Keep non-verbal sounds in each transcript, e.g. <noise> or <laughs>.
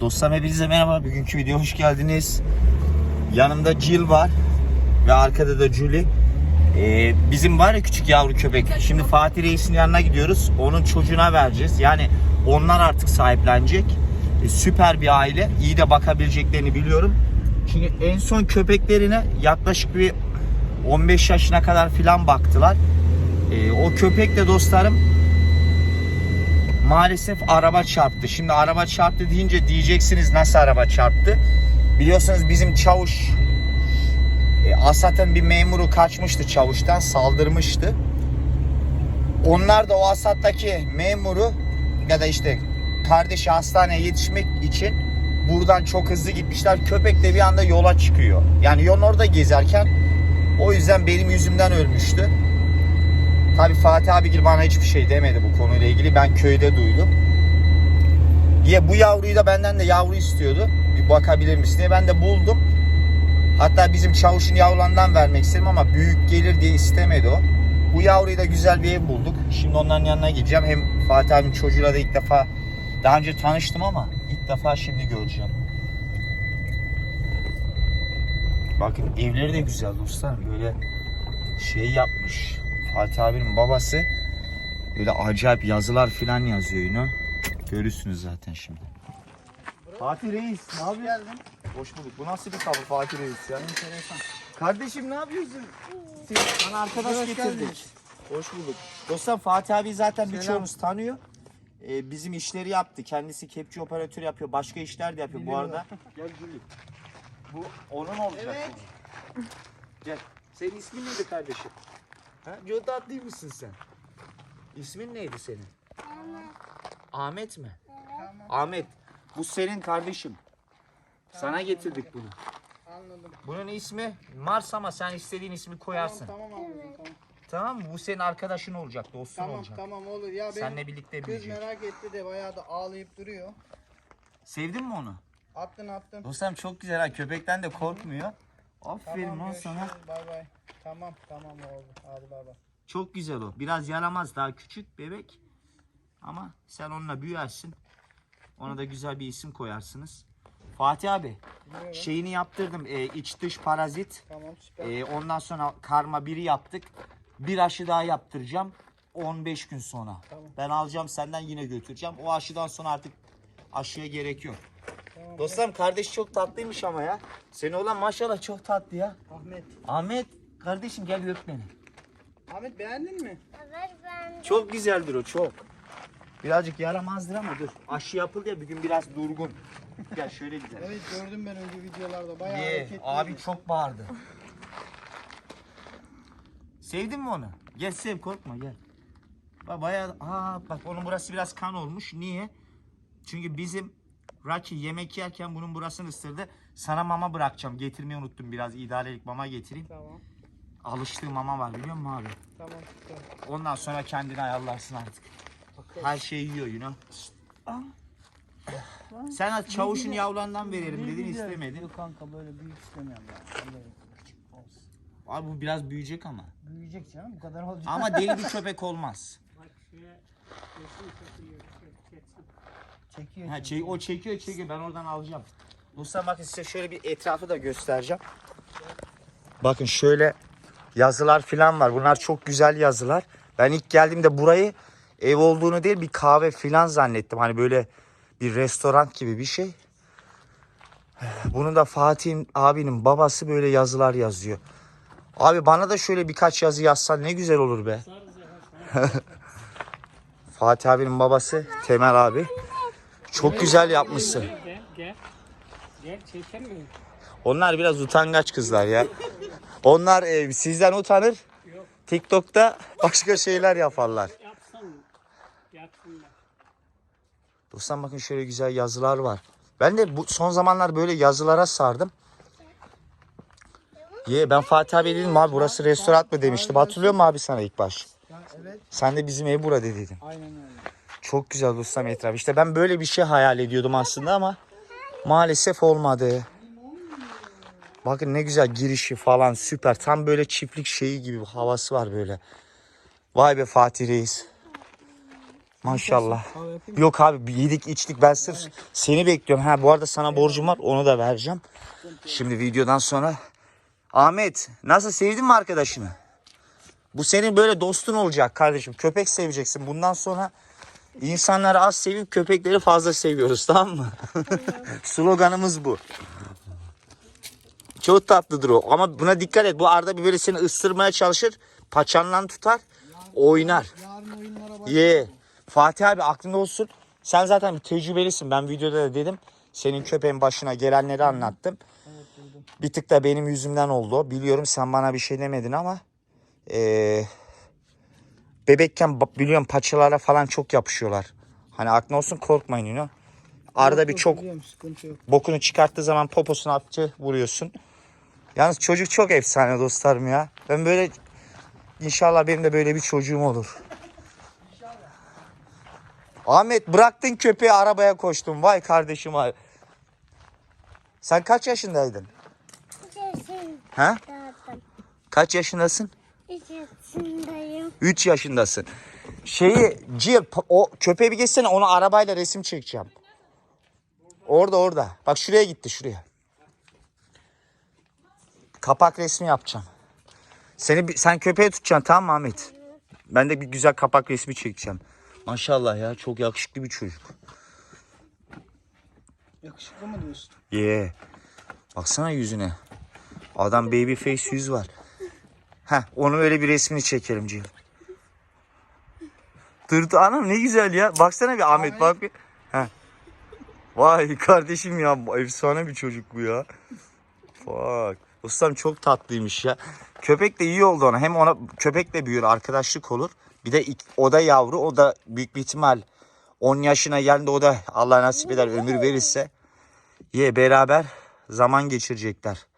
Dostlarım hepinize merhaba. Bugünkü videoya hoş geldiniz. Yanımda Jill var ve arkada da Julie. Ee, bizim var ya küçük yavru köpek. Şimdi Fatih Reis'in yanına gidiyoruz. Onun çocuğuna vereceğiz. Yani onlar artık sahiplenecek. Ee, süper bir aile. İyi de bakabileceklerini biliyorum. Çünkü en son köpeklerine yaklaşık bir 15 yaşına kadar filan baktılar. Ee, o köpek de dostlarım maalesef araba çarptı. Şimdi araba çarptı deyince diyeceksiniz nasıl araba çarptı? Biliyorsunuz bizim çavuş e, Asat'ın bir memuru kaçmıştı çavuştan saldırmıştı. Onlar da o Asat'taki memuru ya da işte kardeşi hastaneye yetişmek için buradan çok hızlı gitmişler. Köpek de bir anda yola çıkıyor. Yani yolun orada gezerken o yüzden benim yüzümden ölmüştü. Tabi Fatih abigil bana hiçbir şey demedi bu konuyla ilgili. Ben köyde duydum. Diye bu yavruyu da benden de yavru istiyordu. Bir bakabilir misin diye ben de buldum. Hatta bizim çavuşun yavrularından vermek istedim ama büyük gelir diye istemedi o. Bu yavruyu da güzel bir ev bulduk. Şimdi onların yanına gideceğim. Hem Fatih abinin çocuğuyla da ilk defa daha önce tanıştım ama ilk defa şimdi göreceğim. Bakın evleri de güzel dostlar. Böyle şey yapmış. Fatih abinin babası böyle acayip yazılar filan yazıyor yine. Görürsünüz zaten şimdi. Fatih Reis ne yapıyorsun? Hoş bulduk. Bu nasıl bir tavır Fatih Reis ya? Enteresan. Kardeşim ne yapıyorsun? Seni bana arkadaş Hoş getirdik. geldiniz. Hoş bulduk. Dostlar Fatih abi zaten birçoğumuz tanıyor. Ee, bizim işleri yaptı. Kendisi kepçe operatör yapıyor. Başka işler de yapıyor bu Biliyorum. arada. <laughs> Gel Gülü. Bu onun olacak. Evet. bu. Gel. Senin ismin neydi kardeşim? Ha? Jodat değil misin sen? İsmin neydi senin? Ahmet mi? Ahmet. Bu senin kardeşim. Sana getirdik bunu. Anladım. Bunun ismi Mars ama sen istediğin ismi koyarsın. Tamam tamam ablacığım tamam. Tamam mı? Bu senin arkadaşın olacak, dostun Tamam olacak. tamam olur. Ya benim Seninle birlikte kız büyüyecek. merak etti de bayağı da ağlayıp duruyor. Sevdin mi onu? Attın attın. Dostum çok güzel ha. Köpekten de korkmuyor. Aferin Tamam lan sana. Bay bay. Tamam tamam oldu. Hadi bay bay. Çok güzel o. Biraz yaramaz daha küçük bebek. Ama sen onunla büyüersin. Ona da güzel bir isim koyarsınız. Fatih abi Dinliyorum. şeyini yaptırdım. Ee, iç dış parazit. Tamam süper. Ee, ondan sonra karma biri yaptık. Bir aşı daha yaptıracağım. 15 gün sonra. Tamam. Ben alacağım senden yine götüreceğim. O aşıdan sonra artık aşıya gerek yok. Dostlarım kardeş çok tatlıymış ama ya. Seni olan maşallah çok tatlı ya. Ahmet. Ahmet kardeşim gel öp beni. Ahmet beğendin mi? Evet ben Çok güzeldir o çok. Birazcık yaramazdır ama dur. Aşı yapıldı ya bir gün biraz durgun. Gel şöyle gidelim. Evet gördüm ben önce videolarda. Bayağı Ye, hareketli. abi çok bağırdı. Sevdin mi onu? Gel sev korkma gel. Bak bayağı aa bak onun burası biraz kan olmuş. Niye? Çünkü bizim Rocky yemek yerken bunun burasını ısırdı. Sana mama bırakacağım. Getirmeyi unuttum biraz. idarelik mama getireyim. Tamam. Alıştığı mama var biliyor musun abi? Tamam süper. Ondan sonra kendini ayarlarsın artık. Bakalım. Her şeyi yiyor you know. Sen az çavuşun yavrularından verelim dedin istemedin. Yok kanka böyle büyük istemiyorum. Böyle küçük olsun. Abi bu biraz büyüyecek ama. Büyüyecek canım bu kadar olacak. Ama deli bir <laughs> köpek olmaz. Çekiyor. Ha, çek, o çekiyor çekiyor ben oradan alacağım. Dostlar bakın size şöyle bir etrafı da göstereceğim. Bakın şöyle yazılar falan var. Bunlar çok güzel yazılar. Ben ilk geldiğimde burayı ev olduğunu değil bir kahve falan zannettim. Hani böyle bir restoran gibi bir şey. Bunu da Fatih abinin babası böyle yazılar yazıyor. Abi bana da şöyle birkaç yazı yazsan ne güzel olur be. <laughs> Fatih abinin babası Temel abi. Çok güzel yapmışsın. Gel gel. Gel çeker miyim? Onlar biraz utangaç kızlar ya. Onlar e, sizden utanır. Yok. TikTok'ta başka şeyler yaparlar. Yapsam mı? Yapsınlar. Dostlar bakın şöyle güzel yazılar var. Ben de bu son zamanlar böyle yazılara sardım. Ye ben Fatih abi dedim abi burası restoran mı demiştim. Hatırlıyor musun abi sana ilk baş? Ya, evet. Sen de bizim ev burada dedin. Aynen öyle. Çok güzel dostum etraf. İşte ben böyle bir şey hayal ediyordum aslında ama maalesef olmadı. Bakın ne güzel girişi falan süper. Tam böyle çiftlik şeyi gibi havası var böyle. Vay be Fatih Reis. Maşallah. Yok abi yedik içtik ben sırf seni bekliyorum. Ha bu arada sana borcum var onu da vereceğim. Şimdi videodan sonra. Ahmet nasıl sevdin mi arkadaşını? Bu senin böyle dostun olacak kardeşim. Köpek seveceksin. Bundan sonra insanları az sevip köpekleri fazla seviyoruz tamam mı? <laughs> Sloganımız bu. Çok tatlıdır o. Ama buna dikkat et. Bu arada bir böyle seni ısırmaya çalışır. Paçandan tutar. Oynar. Ye. Fatih abi aklında olsun. Sen zaten bir tecrübelisin. Ben videoda da dedim. Senin köpeğin başına gelenleri anlattım. Bir tık da benim yüzümden oldu. Biliyorum sen bana bir şey demedin ama eee, bebekken biliyorum paçalara falan çok yapışıyorlar. Hani aklına olsun korkmayın you know. Arada Yok, bir çok biliyorum, sıkıntı yok. bokunu çıkarttığı zaman poposunu hafifçe vuruyorsun. Yalnız çocuk çok efsane dostlarım ya. Ben böyle inşallah benim de böyle bir çocuğum olur. Ahmet bıraktın köpeği arabaya koştun. Vay kardeşim vay. Sen kaç yaşındaydın? Ha? Kaç yaşındasın? İç yaşındayım. 3 yaşındasın. Şeyi Jill o köpeği bir geçsene onu arabayla resim çekeceğim. Orada orada. Bak şuraya gitti şuraya. Kapak resmi yapacağım. Seni sen köpeği tutacaksın tamam mı Ahmet? Ben de bir güzel kapak resmi çekeceğim. Maşallah ya çok yakışıklı bir çocuk. Yakışıklı mı diyorsun? Ye. Baksana yüzüne. Adam baby face yüz var. Heh, onu öyle bir resmini çekelim Cihal. Dur, anam ne güzel ya. Baksana bir Ahmet Ahmet. bak bir. Heh. Vay kardeşim ya efsane bir çocuk bu ya. Bak. Ustam çok tatlıymış ya. Köpek de iyi oldu ona. Hem ona köpek de büyür, arkadaşlık olur. Bir de o da yavru, o da büyük bir ihtimal 10 yaşına geldi o da Allah nasip eder ömür verirse ye beraber zaman geçirecekler.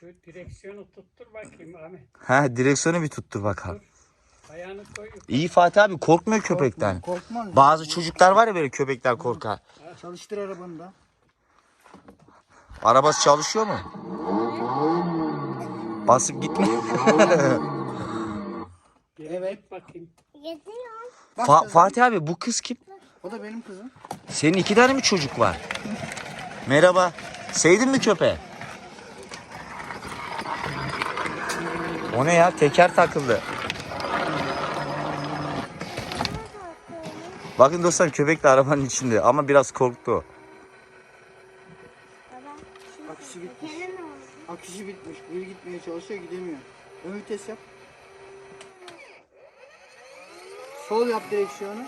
Şu direksiyonu tuttur bakayım Ahmet. Ha direksiyonu bir tuttur bakalım. Ayağını koy. İyi Fatih abi korkmuyor köpekten. Korkma. korkma. Bazı çocuklar var ya böyle köpekler korkar. Çalıştır arabanı da. Arabası çalışıyor mu? Basıp gitme. <laughs> Evet. Bakayım. Bak Fa- kızım, Fatih abi bu kız kim? O da benim kızım. Senin iki tane mi çocuk var? Merhaba. Sevdin mi köpeği? O ne ya? Teker takıldı. Bakın dostlar köpek de arabanın içinde ama biraz korktu. o. Akışı bitmiş. Akışı bitmiş. Bir gitmeye çalışıyor gidemiyor. Ön vites yap. Sol yap direksiyonu.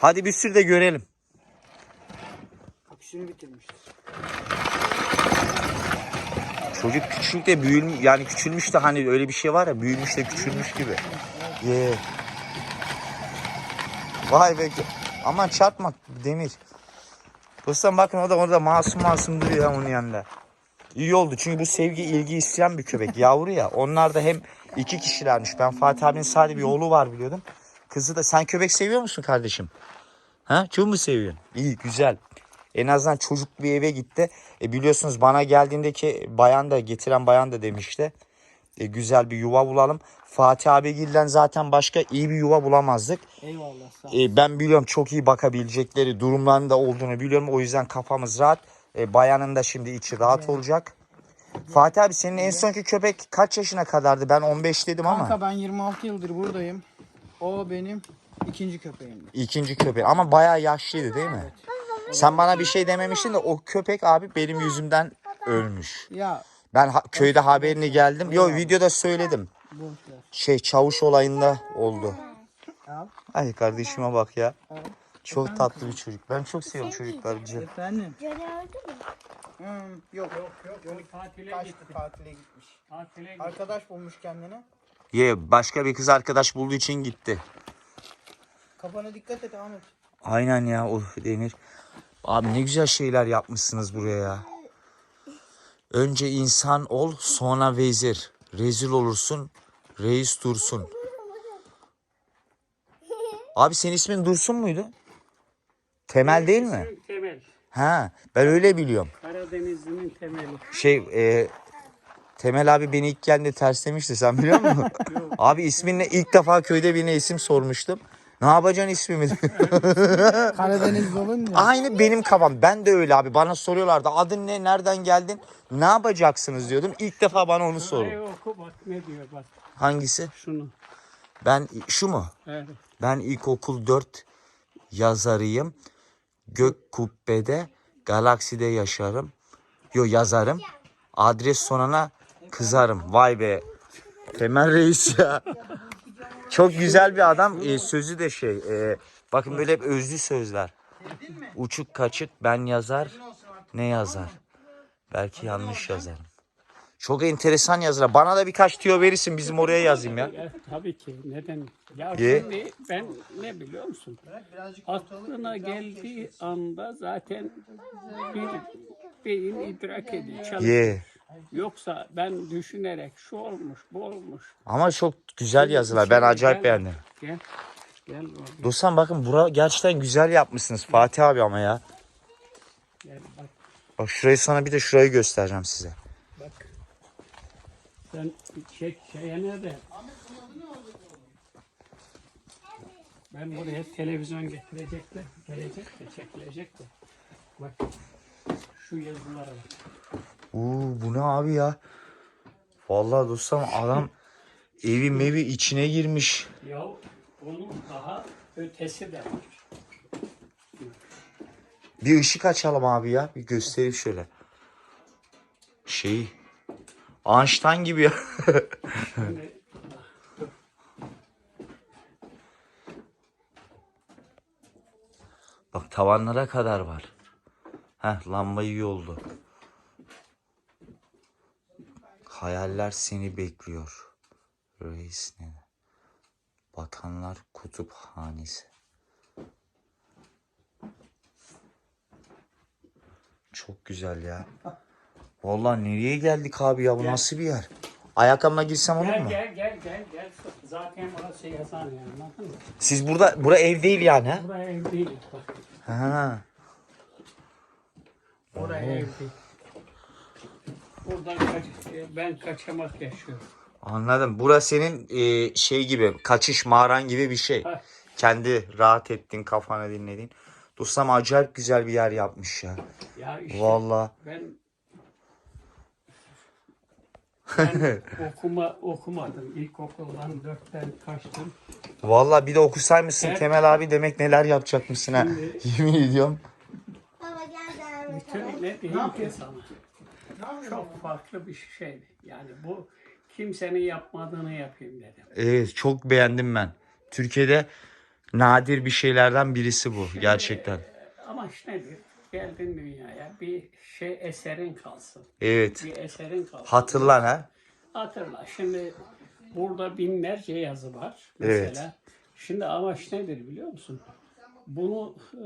Hadi bir sür de görelim. Akışını bitirmiştir. Çocuk küçük de büyümüş yani küçülmüş de hani öyle bir şey var ya büyümüş de küçülmüş gibi. Ye. Vay be. Aman çarpma demir. Dostum bakın o da orada masum masum duruyor ya onun yanında. İyi oldu çünkü bu sevgi ilgi isteyen bir köpek yavru ya. Onlar da hem iki kişilermiş. Ben Fatih abinin sadece bir oğlu var biliyordum. Kızı da sen köpek seviyor musun kardeşim? Ha? Çok mu seviyorsun? İyi güzel. En azından çocuk bir eve gitti. E biliyorsunuz bana geldiğindeki bayan da getiren bayan da demişti. E, güzel bir yuva bulalım. Fatih abigilden zaten başka iyi bir yuva bulamazdık. Eyvallah sağ ol. E, ben biliyorum çok iyi bakabilecekleri durumlarında olduğunu biliyorum. O yüzden kafamız rahat. E, bayanın da şimdi içi rahat olacak. Fatih abi senin en sonki köpek kaç yaşına kadardı? Ben 15 dedim ama. Kanka ben 26 yıldır buradayım. O benim ikinci köpeğimdi. İkinci köpek ama bayağı yaşlıydı değil mi? Sen bana bir şey dememiştin de o köpek abi benim yüzümden ölmüş. Ya Ben ha- köyde haberini geldim. Yo videoda söyledim. boş ver. Şey çavuş olayında oldu. Al. Ay kardeşime bak ya. Çok tatlı bir çocuk. Ben çok seviyorum çocukları. Cem. Efendim? Öldü mü? Hmm, yok. Yok yok. Johnny tatile gitti. tatile gitmiş. Tatile gitti. Arkadaş bulmuş kendine. Ye başka bir kız arkadaş bulduğu için gitti. Kafana dikkat et Ahmet. Aynen ya o denir. Abi ne güzel şeyler yapmışsınız buraya ya. Önce insan ol sonra vezir. Rezil olursun reis dursun. Abi senin ismin Dursun muydu? Temel değil mi? Temel. Ha ben öyle biliyorum. Karadenizli'nin temeli. Şey e, Temel abi beni ilk geldiğinde terslemişti sen biliyor musun? <laughs> abi isminle ilk defa köyde birine isim sormuştum. Ne yapacaksın ismimi? <laughs> Karadeniz olunca. Aynı benim kafam. Ben de öyle abi. Bana soruyorlardı. Adın ne? Nereden geldin? Ne yapacaksınız diyordum. İlk defa bana onu sordu. Burayı oku bak ne diyor bak Hangisi? şunu. Ben şu mu? Evet. Ben ilkokul 4 yazarıyım. Gök kubbede, galakside yaşarım. Yo yazarım. Adres sonuna kızarım. Vay be. Temel Reis ya. Çok güzel bir adam. Ee, sözü de şey. e, bakın böyle hep özlü sözler. Uçuk kaçık ben yazar. Ne yazar? Belki yanlış yazarım. Çok enteresan yazılar. Bana da birkaç tüyo verirsin. Bizim oraya yazayım ya. Ya, tabii ki neden? Ya Ye. şimdi ben ne biliyor musun? Aklına geldiği anda zaten bir beyin idrak ediyor. çalışıyor. Ye. Yoksa ben düşünerek şu olmuş bu olmuş. Ama çok güzel yazılar. Ben acayip beğendim. Gel. Gel Dostum bakın bura gerçekten güzel yapmışsınız Fatih abi ama ya. gel bak Bak şurayı sana bir de şurayı göstereceğim size. bak. Sen çek şeye nerede? Ben buraya televizyon getirecekler. Gelecek de çekilecek de. Bak şu yazılara bak. Uuu bu ne abi ya? Vallahi dostum adam evi mevi içine girmiş. Ya onun daha ötesi de var. Bir ışık açalım abi ya. Bir göstereyim şöyle. Şey Einstein gibi ya. <laughs> Bak tavanlara kadar var. Heh lamba iyi oldu. Hayaller seni bekliyor. Reis ne? Bakanlar kutuphanesi. Çok güzel ya. Vallahi nereye geldik abi ya? Bu nasıl bir yer? Ayakkabıma girsem olur gel mu? gel gel gel gel. Zaten burası yazar yani anladın mı? Siz burada, bura ev değil yani ha? Buraya ev değil bak. Ha. Oraya ev değil. Buradan kaç, ben kaçamak yaşıyorum. Anladım. Burası senin e, şey gibi, kaçış mağaran gibi bir şey. Ha. Kendi rahat ettin, kafana dinledin. Dostum acayip güzel bir yer yapmış ya. Ya işte Vallahi. ben <laughs> ben okuma okumadım. İlkokuldan dörtten kaçtım. Vallahi bir de okusaymışsın Evet. Temel abi demek neler yapacakmışsın ha. Yemin ediyorum. Baba gel Bütün edelim. ne diyeyim sana? Çok farklı bir şeydi. Yani bu kimsenin yapmadığını yapayım dedim. Evet çok beğendim ben. Türkiye'de nadir bir şeylerden birisi bu gerçekten. Amaç nedir? Geldin dünyaya bir şey eserin kalsın. Evet. Bir eserin kalsın. Hatırlan ha. Hatırla şimdi burada binlerce yazı var Evet. mesela. Şimdi amaç nedir biliyor musun? Bunu e,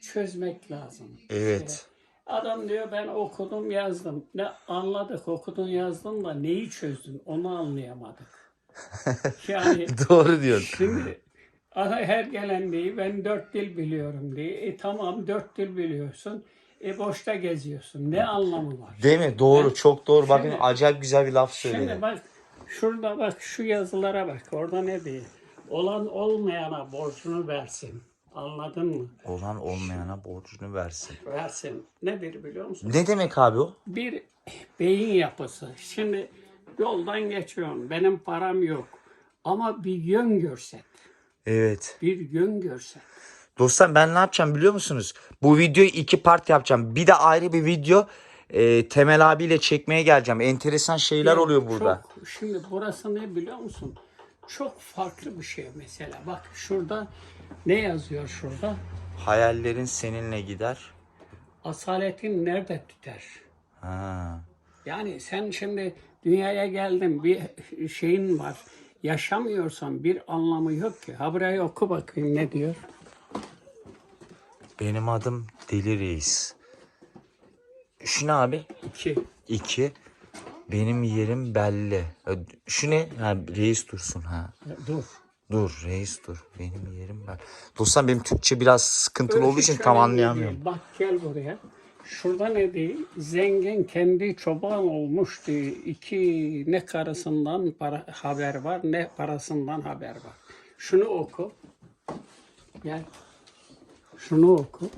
çözmek lazım. Evet. Adam diyor ben okudum yazdım. Ne anladık okudun yazdın da neyi çözdün onu anlayamadık. <laughs> Yani Doğru diyorsun. şimdi ana her gelen diyor ben dört dil biliyorum diye. E tamam dört dil biliyorsun. E boşta geziyorsun. Ne anlamı var? Değil mi? Doğru. Çok doğru. Bakın Şimdi- acayip güzel bir laf Şimdi söyledi. bak şurada bak şu yazılara bak. Orada ne diyor? Olan olmayana borcunu versin. Anladın mı? Olan olmayana borcunu versin. Versin. Nedir biliyor musun? Ne demek abi o? Bir beyin yapısı. Şimdi yoldan geçiyorsun. Benim param yok. Ama bir yön görsen. Evet. Bir yön görsen. Dostlar ben ne yapacağım biliyor musunuz? Bu videoyu iki part yapacağım. Bir de ayrı bir video e, Temel abiyle çekmeye geleceğim. Enteresan şeyler oluyor burada. Çok, şimdi burası ne biliyor musun? Çok farklı bir şey mesela. Bak şurada ne yazıyor şurada? Hayallerin seninle gider. Asaletin nerede tüter? Ha. Yani sen şimdi dünyaya geldin bir şeyin var. Yaşamıyorsan bir anlamı yok ki. Ha burayı oku bakayım ne diyor. Benim adım Deli Reis. Şu ne abi? İki. İki. Benim yerim belli. Şu ne? Ha, reis dursun ha. Dur. Dur reis dur. Benim yerim ben. Dostlar benim Türkçe biraz sıkıntılı olduğu için tam anlayamıyorum. değil. Bak gel buraya. Şurada ne değil? Zengin kendi çoban olmuş diyor. İki ne karısından para, haber var ne parasından haber var. Şunu oku. Gel. Şunu oku.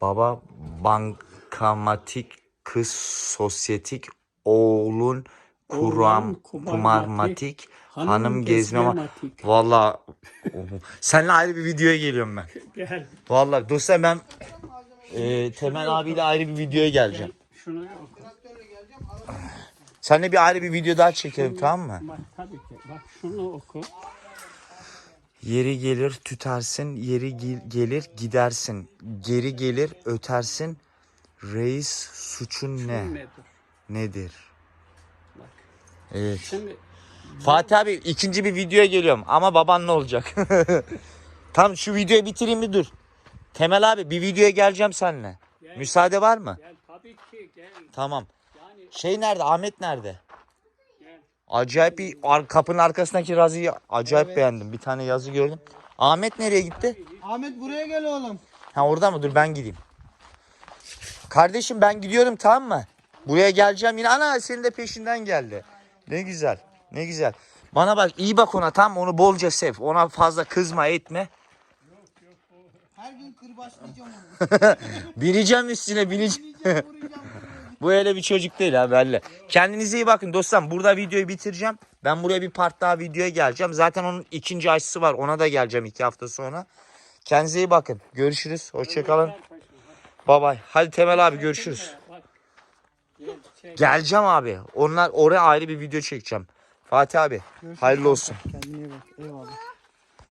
Baba bankamatik, kız sosyetik, oğlun kuram, kumarmatik, hanım, gezme ma- gezmematik. Valla seninle ayrı bir videoya geliyorum ben. <laughs> Gel. Valla dostlar ben e, Temel abiyle ayrı bir videoya geleceğim. Şunu oku. Seninle bir ayrı bir video daha çekelim tamam mı? Bak tabii ki. Bak şunu oku. Yeri gelir tütersin, yeri gel- gelir gidersin. Geri gelir ötersin. Reis suçun ne? nedir? Nedir? Evet. Şimdi Fatih abi ikinci bir videoya geliyorum ama baban ne olacak? <laughs> Tam şu videoyu bitireyim bir dur. Temel abi bir videoya geleceğim seninle. Gel. Müsaade var mı? gel tabii ki gel. Tamam. Yani Şey nerede? Ahmet nerede? gel. Acayip bir ar- kapının arkasındaki razıyı acayip beğendim. Bir tane yazı gördüm. Ahmet nereye gitti? Ahmet buraya gel oğlum. Ha orada mı? Dur ben gideyim. Kardeşim ben gidiyorum tamam mı? Buraya geleceğim yine. Ana senin de peşinden geldi. Ne güzel. Ne güzel. Bana bak iyi bak ona tam onu bolca sev. Ona fazla kızma etme. Her gün kırbaçlayacağım onu. <laughs> Bineceğim üstüne bineceğim. <laughs> Bu öyle bir çocuk değil ha belli. Kendinize iyi bakın dostlarım. Burada videoyu bitireceğim. Ben buraya bir part daha videoya geleceğim. Zaten onun ikinci aşısı var. Ona da geleceğim iki hafta sonra. Kendinize iyi bakın. Görüşürüz. Hoşçakalın. Bay bay. Hadi Temel abi görüşürüz. Çek. Geleceğim abi. Onlar oraya ayrı bir video çekeceğim. Fatih abi hayırlı olsun. Kendine iyi bak. Eyvallah.